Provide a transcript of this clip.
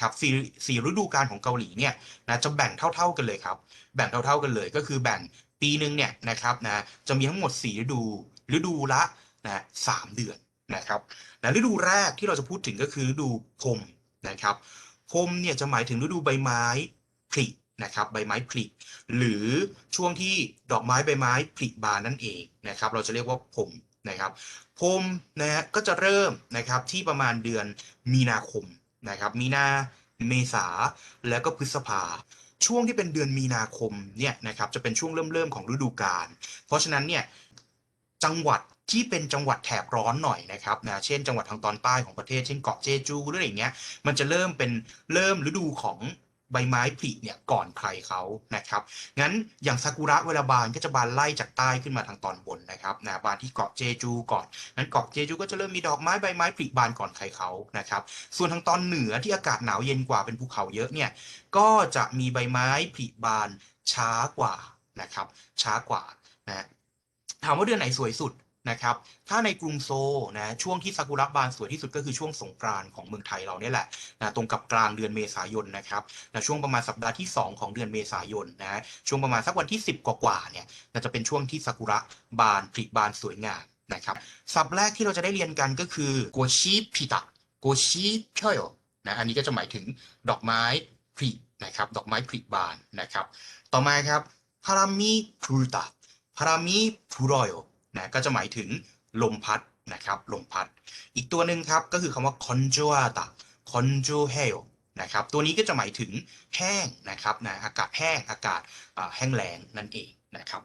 ครับสี่สี่ฤดูกาลของเกาหลีเนี่ยนะจะแบ่งเท่า ๆกันเลยครับ แบ่งเท่า ๆกันเลยก็คือแบ่งปีหนึ่งเนี่ยนะครับนะจะมีทั้งหมดสี่ฤดูฤดูละนะสามเดือนนะครับนะฤดูแรกที่เราจะพูดถึงก็คือฤดูพรมนะครับพรมเนี่ยจะหมายถึงฤดูใบไม้ผลินะครับใบไม้ผลิหรือช่วงที่ดอกไม้ใบไม้ผลิบานนั่นเองนะครับ เราจะเรียกว่าพรมนะครับพรมนะฮะก็จะเริ่มนะครับที่ประมาณเดือนมีนาคม นะครับมีนาเมษาแล้วก็พฤษภาช่วงที่เป็นเดือนมีนาคมเนี่ยนะครับจะเป็นช่วงเริ่มเริ่มของฤดูกาลเพราะฉะนั้นเนี่ยจังหวัดที่เป็นจังหวัดแถบร้อนหน่อยนะครับนะเช่นจังหวัดทางตอนใต้ของประเทศเช่นเกาะเจจูหรืออะไรเงี้ยมันจะเริ่มเป็นเริ่มฤดูของ ใบไม้ผลิเนี่ยก่อนใครเขานะครับ งั้นอย่างซากุระเวลาบานก็จะบานไล่จากใต้ขึ้นมาทางตอนบนนะครับนะบานที่เกาะเจจูก่อนงั้นเกาะเจจูก็จะเริ่มมีดอกไม้ใบไม้ผลิบานก่อนใครเขานะครับ ส่วนทางตอนเหนือที่อากาศหนาวเย็นกว่าเป็นภูเขาเยอะเนี่ย ก็จะมีใบไม้ผลิบานช้ากว่านะครับ ช้ากว่านะ ถามว่าเดือนไหนสวยสุด นะครับ ถ้าในกรุงโซลนะช่วงที่ซากุระบานสวยที่สุดก็คือช่วงสงกรานต์ของเมืองไทยเราเนี่ยแหละนะตรงกับกลางเดือนเมษายนนะครับนะช่วงประมาณสัปดาห์ที่ 2 ของเดือนเมษายนนะช่วงประมาณสักวันที่ 10 กว่าๆเนี่ยนะจะเป็นช่วงที่ซากุระบานผลิบานสวยงามนะครับศัพท์แรกที่เราจะได้เรียนกันก็คือโกชิพิตะโกชิเชโยนะอันนี้ก็จะหมายถึงดอกไม้ผลินะครับดอกไม้ผลิบานนะครับ ต่อมาครับพารามิพูตะพารามิพูรโย นะก็จะหมายถึงลมพัดนะครับลมพัด อีกตัวหนึ่งครับก็คือคำว่า conjuata conjo h e o นะครับตัวนี้ก็จะหมายถึงแห้งนะครับนะอากาศแห้งอากาศแห้งแล้งนั่นเองนะครับ